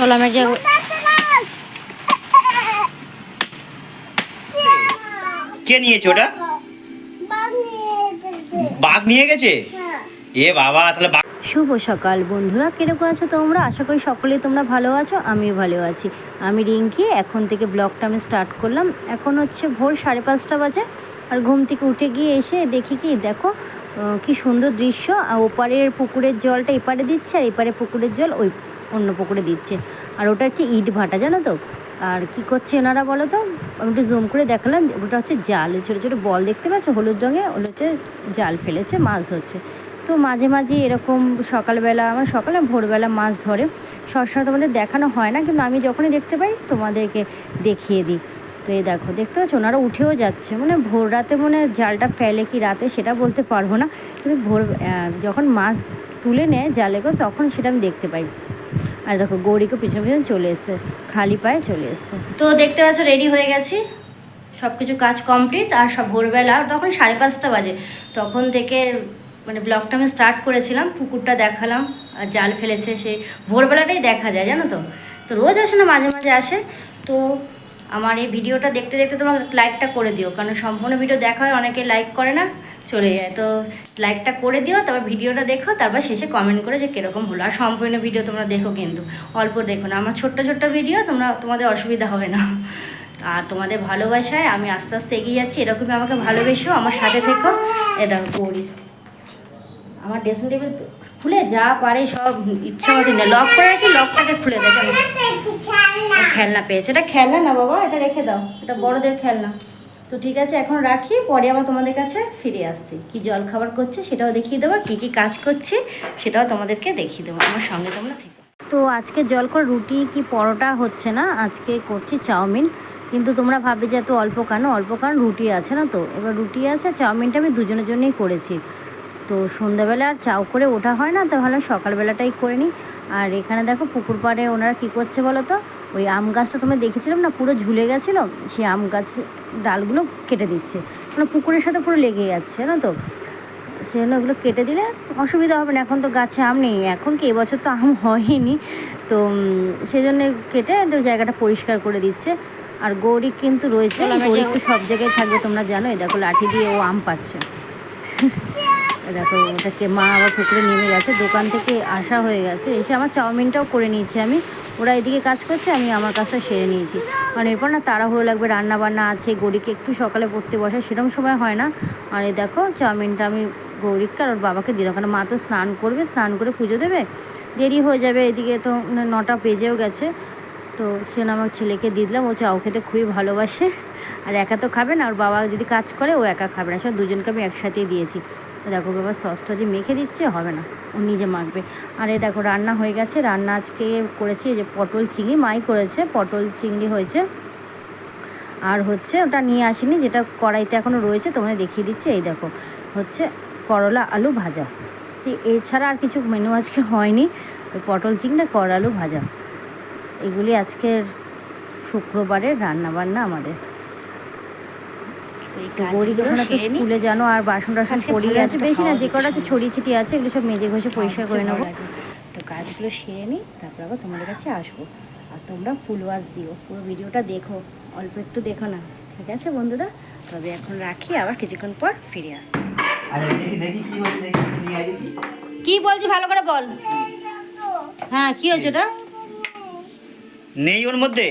চলো আমি যে কে নিয়েছে ওটা? বাঘ নিয়ে গেছে? এ বাবা তাহলে শুভ সকাল বন্ধুরা। কীরকম আছো তোমরা? আশা করি সকলেই তোমরা ভালো আছো আমিও ভালো আছি। আমি রিঙ্কি এখন থেকে ব্লগটা আমি স্টার্ট করলাম। এখন হচ্ছে ভোর সাড়ে পাঁচটা বাজে আর ঘুম থেকে উঠে গিয়ে এসে দেখি কি দেখো কি সুন্দর দৃশ্য। আর ওপারের পুকুরের জলটা এপারে দিচ্ছে আর এপারে পুকুরের জল ওই অন্য পুকুরে দিচ্ছে। আর ওটা হচ্ছে ইট ভাটা, জানো তো? আর কি করছে ওনারা বলো তো? আমি একটু জুম করে দেখালাম, ওটা হচ্ছে জাল ছোটো ছোটো বল দেখতে পাচ্ছ? হলুদ রঙে ওটা হচ্ছে জাল ফেলেছে, মাছ ধরছে। তো মাঝে মাঝে এরকম সকালবেলা, আমার সকালে ভোরবেলা মাছ ধরে। সবসময় তোমাদের দেখানো হয় না, কিন্তু আমি যখনই দেখতে পাই, তোমাদেরকে দেখিয়ে দিই। তো এই দেখো, দেখতে পাচ্ছ? ওনারা উঠেও যাচ্ছে। মানে ভোর রাতে মানে জালটা ফেলে কি রাতে, সেটা বলতে পারব না। কিন্তু ভোর যখন মাছ তুলে নেয় জালে তখন সেটা আমি দেখতে পাই। আর দেখো গৌরীকে পিছনে পিছনে চলে এসছে, খালি পায়ে চলে এসছে। তো দেখতে পাচ্ছ রেডি হয়ে গেছি। সব কিছু কাজ কমপ্লিট আর সব ভোরবেলা, তখন সাড়ে পাঁচটা বাজে। তখন থেকে মানে ব্লগটা আমি স্টার্ট করেছিলাম, পুকুরটা দেখালাম, আর জাল ফেলেছে সেই ভোরবেলাটাই দেখা যায়, জানো তো? তো রোজ আসে না, মাঝে মাঝে আসে। তো আমার এই ভিডিওটা দেখতে দেখতে তোমার লাইকটা করে দিও, কারণ সম্পূর্ণ ভিডিও দেখা হয়, অনেকে লাইক করে না, চলে যায়। তো লাইকটা করে দিও, তারপর ভিডিওটা দেখো, তারপর শেষে কমেন্ট করে যে কীরকম হলো। আর সম্পূর্ণ ভিডিও তোমরা দেখো কিন্তু, অল্প দেখো না। আমার ছোট্ট ছোট্ট ভিডিও তোমরা, তোমাদের অসুবিধা হবে না। আর তোমাদের ভালোবাসায় আমি আস্তে আস্তে এগিয়ে যাচ্ছি, এরকমই আমাকে ভালোবেসো, আমার সাথে থেকো। এ দেখো করি আমার ড্রেসিং টেবিল খুলে যা পারে সব ইচ্ছা মতো নেই লক করে রাখি লকটাকে খুলে দেখে খেলনা। পেয়েছে। এটা খেলনা না বাবা এটা রেখে দাও। এটা বড়দের খেলনা। তো ঠিক আছে এখন রাখি। পরে আবার তোমাদের কাছে ফিরে আসছি। কি জল খাবার করছে সেটাও দেখিয়ে দেবো কী কী কাজ করছে সেটাও তোমাদেরকে দেখিয়ে দেবো। আমার সঙ্গে তোমরা থেকো। তো আজকে জল করে রুটি কি পরোটা হচ্ছে না? আজকে করছি চাউমিন। কিন্তু তোমরা ভাবে যে এত অল্প কেন? অল্প কারণ রুটি আছে না তো? এবার রুটি আছে চাউমিনটা আমি দুজনের জন্যই করেছি। তো সন্ধ্যাবেলা আর চাও করে ওঠা হয় না তো ভালো সকালবেলাটাই করে নিই। আর এখানে দেখো পুকুর পাড়ে ওনারা কী করছে বলো তো? ওই আম গাছটা তোমরা দেখেছিলাম না? পুরো ঝুলে গেছিল সেই আম গাছ ডালগুলো কেটে দিচ্ছে। মানে পুকুরের সাথে পুরো লেগে যাচ্ছে না তো? সেজন্য ওগুলো কেটে দিলে অসুবিধা হবে না এখন তো গাছে আম নেই এখন কি এবছর তো আম হয়নি। তো সেজন্য কেটে একটু জায়গাটা পরিষ্কার করে দিচ্ছে। আর গৌরী কিন্তু রয়েছে গৌরী তো সব জায়গায় থাকবে তোমরা জানো এই দেখো লাঠি দিয়ে ও আম পাচ্ছে। দেখো, ওটাকে মা আবার পুকুরে নেমে গেছে, দোকান থেকে আসা হয়ে গেছে। এসে আমার চাউমিনটাও করে নিয়েছি আমি। ওরা এদিকে কাজ করছে, আমি আমার কাজটা সেরে নিয়েছি। কারণ এরপর না তাড়াহুড়ো লাগবে রান্না বান্না আছে, গৌরীকে একটু সকালে পড়তে বসে সেরকম সময় হয় না। আর এই দেখো, চাউমিনটা আমি গৌরীকে আর ওর বাবাকে দিলাম। কারণ মা তো স্নান করবে, স্নান করে পুজো দেবে? দেরি হয়ে যাবে, এদিকে তো নটা পেজেও গেছে। তো সে আমার ছেলেকে দিয়ে দিলাম, ও চাও খেতে খুবই ভালোবাসে। আর একা তো খাবে না ওর বাবা যদি কাজ করে, ও একা খাবে না। সব দুজনকে আমি একসাথেই দিয়েছি। দেখো বাবা সসটা যে মেখে দিচ্ছে, হবে না। ও নিজে মাখবে। আর এই দেখো, রান্না হয়ে গেছে। রান্না আজকে করেছি এই যে পটল চিংড়ি, মাই করেছে। পটল চিংড়ি হয়েছে। আর হচ্ছে ওটা নিয়ে আসিনি, যেটা কড়াইতে এখনও রয়েছে তোমাদের দেখিয়ে দিচ্ছি। এই দেখো, হচ্ছে করলা আলু ভাজা। তো এছাড়া আর কিছু মেনু আজকে হয়নি। পটল চিংড়ি, করলা আলু ভাজা। এগুলি আজকের শুক্রবারের রান্না বান্না আমাদের তো এই গড়ি কাজগুলো ওখানে তো সেরে নিই। স্কুলে জানো আর বাসন টাসন পড়িয়ে আছে বেশি না যে কটা আছে ছড়িয়ে ছিটিয়ে আছে এগুলো সব মেজে ঘষে পরিষ্কার করে নেব। তো কাজগুলো সেরে নিই তারপর আবার তোমাদের কাছে আসব। আর তোমরা ফুল ওয়াশ দিও পুরো ভিডিওটা দেখো অল্প একটু দেখো না। ঠিক আছে বন্ধুরা? তবে এখন রাখি আবার কিছুক্ষণ পর ফিরে আসছি। কি বলছি ভালো করে বল। হ্যাঁ কি হয়েছে ওটা? নেই ওর মধ্যে?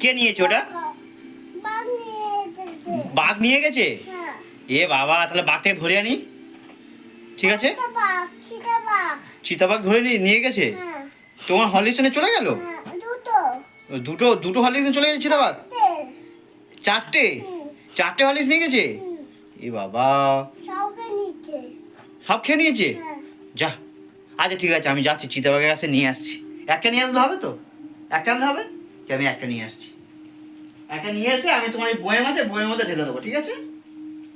কে নিয়েছে ওটা? বাঘ নিয়ে গেছে? এ বাবা তাহলে বাঘ থেকে ধরে আনি। ঠিক আছে? চিতাবাঘ ধরে নিয়ে গেছে? তোমার হলিস্টনে চলে গেল? দুটো। দুটো হলিক্স চলে গেছে চিতাবাঘ চারটে। চারটে? হলিক্স নিয়ে গেছে? এ বাবা। সব খেয়ে নিয়েছে? যা। আচ্ছা ঠিক আছে আমি যাচ্ছি চিতাবাঘের কাছে নিয়ে আসছি। একটা নিয়ে আসলে হবে তো? একটা আনলে হবে? আমি একটা নিয়ে আসছি। একটা নিয়ে এসে আমি তোমার ওই বয়েম আছে বয়ের মধ্যে ঢেলে দেবো ঠিক আছে?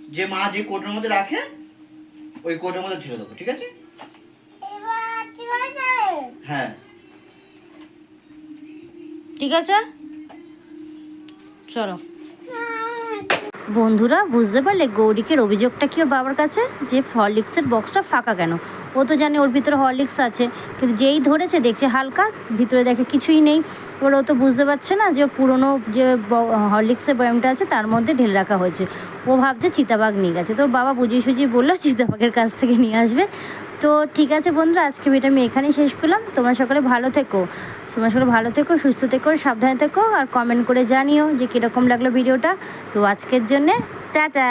যে মা যে কোটের মধ্যে রাখে ওই কোটের মধ্যে ঢেলে দেবো ঠিক আছে? হ্যাঁ। ঠিক আছে? চলো। বন্ধুরা বুঝতে পারলে গৌরীকের অভিযোগটা কি ওর বাবার কাছে? যে হরলিক্সের বক্সটা ফাঁকা কেন? ও তো জানে ওর ভিতরে হরলিক্স আছে, কিন্তু যেই ধরেছে দেখছে হালকা, ভিতরে দেখে কিছুই নেই। এবার ও তো বুঝতে পারছে না যে পুরনো যে হরলিক্সের বয়ামটা আছে, তার মধ্যে ঢেলে রাখা হয়েছে। ও ভাবছে চিতাবাঘ নিয়ে গেছে। তোর বাবা বুঝিয়ে সুঝিয়ে বলল, চিতাবাঘের কাছ থেকে নিয়ে আসবে। তো ঠিক আছে বন্ধুরা আজকে ভিডিও আমি এখানেই শেষ করলাম। তোমরা সকলে ভালো থেকো। তোমরা সকলে ভালো থেকো, সুস্থ থেকো, সাবধানে থেকো, আর কমেন্ট করে জানিও যে কীরকম লাগল ভিডিওটা তো আজকের জন্যে, টাটা!